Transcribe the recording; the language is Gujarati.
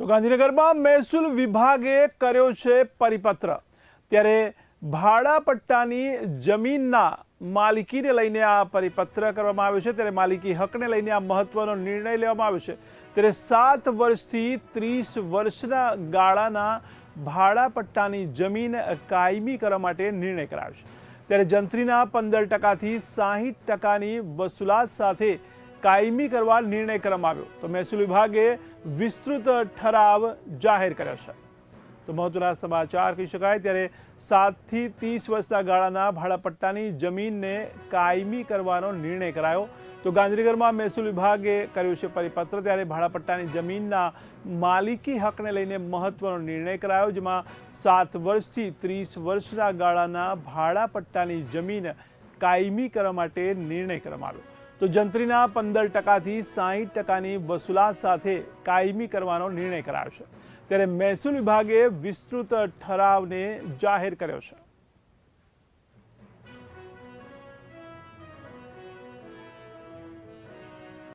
તો ગાંધીનગરમાં મહેસૂલ વિભાગે કર્યો છે પરિપત્ર. ત્યારે ભાડા પટ્ટાની જમીનના માલિકીને લઈને આ પરિપત્ર કરવામાં આવ્યો છે. ત્યારે માલિકી હકને લઈને આ મહત્વનો નિર્ણય લેવામાં આવ્યો છે. ત્યારે સાત વર્ષથી ત્રીસ વર્ષના ગાળાના ભાડા પટ્ટાની જમીન કાયમી કરવા માટે નિર્ણય કરાયો છે. ત્યારે જંત્રીના પંદર ટકાથી સાહીઠ ટકાની વસૂલાત સાથે કાયમી કરવા નિર્ણય કરવામાં આવ્યો. તો મહેસૂલ વિભાગે વિસ્તૃત ઠરાવ જાહેર કર્યો છે. તો મહત્વના સમાચાર કહી શકાય, ત્યારે સાતથી ત્રીસ વર્ષના ગાળાના ભાડાપટ્ટાની જમીનને કાયમી કરવાનો નિર્ણય કરાયો. તો ગાંધીનગરમાં મહેસૂલ વિભાગે કર્યું છે પરિપત્ર, ત્યારે ભાડાપટ્ટાની જમીનના માલિકી હકને લઈને મહત્વનો નિર્ણય કરાયો, જેમાં સાત વર્ષથી ત્રીસ વર્ષના ગાળાના ભાડાપટ્ટાની જમીન કાયમી કરવા માટે નિર્ણય કરવામાં આવ્યો. તો જંત્રીના પંદર ટકાથી સાહીઠ ટકાની વસૂલાત સાથે કાયમી કરવાનો નિર્ણય કરાયો છે. ત્યારે મહેસૂલ વિભાગે વિસ્તૃત ઠરાવને જાહેર કર્યો છે.